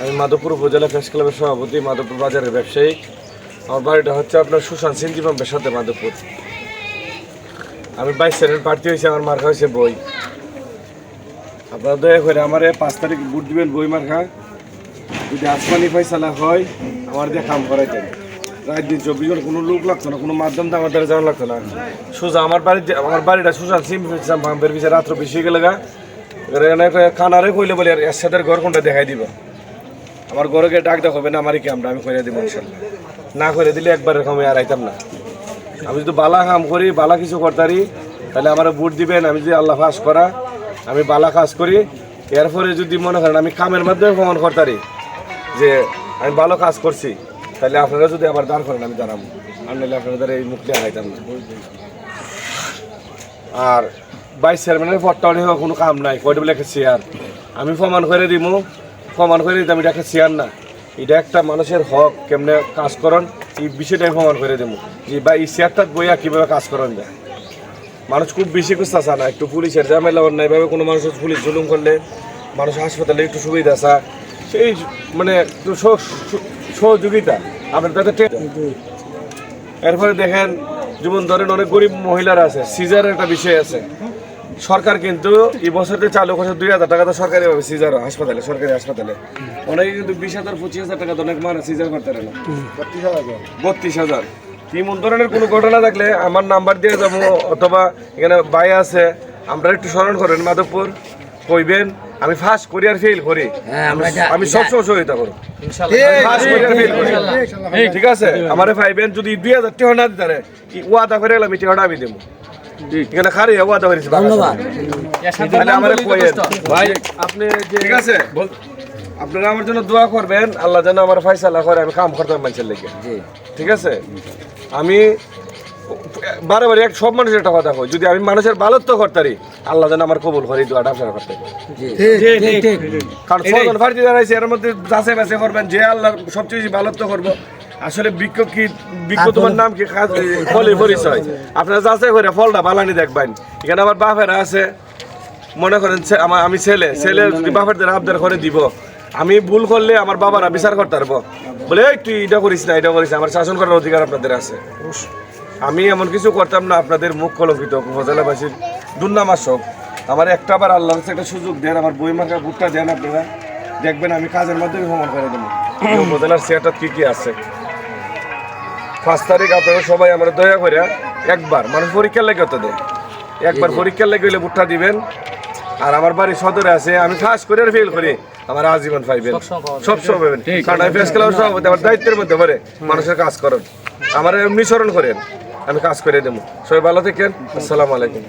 আমি মাধবপুর উপজেলা প্রেস ক্লাবের সভাপতি, মাধবপুর বাজারের ব্যবসায়ী। আমার বাড়িটা হচ্ছে আপনার সুশান্ত সিনজি পাম্পের সাথে মাধবপুর। আমি বাইশ সেকেন্ড প্রার্থী হয়েছি, আমার মার্কা হয়েছে বই। আপনারা দয়া করে আমার পাঁচ তারিখ বুট দিবেন বই মার্কা। যদি আসমানি ফয়সালা হয়, আমার দিয়ে কাম করাইতেন। রাত দিন চব্বিশ ঘণ্টা কোনো লোক লাগতো না, কোনো মাধ্যম তো আমার দ্বারা যাওয়া লাগতো না। সোজা, আমার বাড়িতে আমার বাড়িটা সুশান্ত সিম পাম্পের পিছিয়ে রাত্র বেশি গেলে গা। কানারে কইলে বলে, আর এরশাদের ঘর কোনটা দেখাই দিব? আমার ঘরকে ডাক দেখ, হবে না, আমারই আমরা আমি করে দিব না করে দিলে একবার এরকম আর আইতাম না। আমি যদি বালা কাম করি, বালা কিছু করতারি, তাহলে আমার বুট দিবেন, আমি যদি আল্লাহ ফাঁস করা, আমি বালা কাজ করি, এরপরে যদি মনে করেন আমি কামের মাধ্যমে প্রমাণ করতারি, যে আমি ভালো কাজ করছি, তাহলে আপনারা যদি আবার দাঁড় করেন, আমি দাঁড়াবো। আর নাহলে আপনাদের এই মুখটি হারাইতাম না। আর ভাইস চেয়ারম্যানের পদটা কোনো কাম নাই, কয়টা একটা চেয়ার আমি প্রমাণ করে দিব প্রমাণ করে দিতাম, এটা একটা চেয়ার না। এটা একটা মানুষের হক, কেমনে কাজ করেন, এই বিষয়টা আমি প্রমাণ করে দেবো। যে বা এই চেয়ারটা বইয়া কীভাবে কাজ করেন যায়? মানুষ খুব বেশি খুঁজতেছে না, একটু পুলিশের ঝামেলা না এভাবে কোনো মানুষ পুলিশ জুলুম করলে মানুষ হাসপাতালে একটু সুবিধা চা সেই মানে একটু সহ- সহ- সহযোগিতা, আপনার তাতে এরপরে দেখেন, যেমন ধরেন অনেক গরিব মহিলারা আছে, সিজারের একটা বিষয় আছে। সরকার কিন্তু এই বছরতে চালু করছে দুই হাজার টাকা তো সরকারি ভাবে সিজার হাসপাতালে সরকারি হাসপাতালে। অনেকে কিন্তু বিশ হাজার পঁচিশ হাজার টাকা তো অনেক মানে সিজার করতে পারে না। বত্রিশ হাজার এমন ধরনের কোনো ঘটনা থাকলে আমার নাম্বার দিয়ে যাব অথবা এখানে বাই আছে আমরা একটু স্মরণ করেন মাধবপুর কইবেন আমি ফার্স্ট করি। আর ফেল করি আমি- আমি সবসময় সহযোগিতা করব। ফার্স্ট করি। ঠিক আছে? আমারে পাইবেন যদি দুই হাজার টাকা না দিতে ওয়াদা করে গেলাম এই টাকাটা আমি দেবো। এখানে খারি করেছি ধন্যবাদ। তাহলে আমারে ভাই আপনি ঠিক আছে। আপনারা আমার জন্য দোয়া করবেন আল্লাহ যেন আমার ফয়সালা করে আমি কাম করতে মানুষের লেগে। ঠিক আছে? আমি বারে বারে এক সব মানুষের একটা কথা কই যদি আমি মানুষের ভালোত্ব করতারি আল্লাহ যেন আমার কবুল করে আপনারা করতে কারণ ছজন ফার্জি দাঁড়াইছে এর মধ্যে যাচাই বাছাই করবেন যে আল্লাহ সবচেয়ে বেশি ভালোত্ব করব আসলে বিজ্ঞ কি বিজ্ঞ তোমার নাম কি? ফলের পরিচয়। আপনারা যাচাই করে ফলটা বালানি দেখবেন। এখানে আমার বাপেরা আছে। মনে করেন আমার আমি ছেলে। ছেলে যদি বাপেরদের আবদার করে দিব। আমি ভুল করলে আমার বাবারা বিচার করতে পারব। বলে এই তুই এটা করিস না এটা করিস আমার শাসন করার অধিকার আপনাদের আছে। আমি এমন কিছু করতাম না আপনাদের মুখ কলঙ্কিত উপজেলাবাসীর দুর্নামাসক আমার একটা বার আল্লাহ একটা সুযোগ দেন আমার বই মার্কা বুটটা দেন আপনারা। দেখবেন আমি কাজের মাধ্যমে ভ্রমণ করে দেবো। উপজেলার চেয়ারটা কি কি আছে। পাঁচ তারিখ আপনারা সবাই আমরা দয়া করে একবার মানুষ পরীক্ষার লেগে তো দেয় একবার পরীক্ষার লেগে হইলে ভুট্টা দিবেন। আর আমার বাড়ি সদরে আছে আমি ফার্স্ট করে আর ফেল করি। আমার আজীবন পাইবেন। সব সময় পাবেন কারণ আমি ফেস খেলার সভাপতি আমার দায়িত্বের মধ্যে পড়ে মানুষের কাজ করেন। আমার এমনি স্মরণ করেন আমি কাজ করে দেবো। সবাই ভালো থাকেন। আসসালামু আলাইকুম।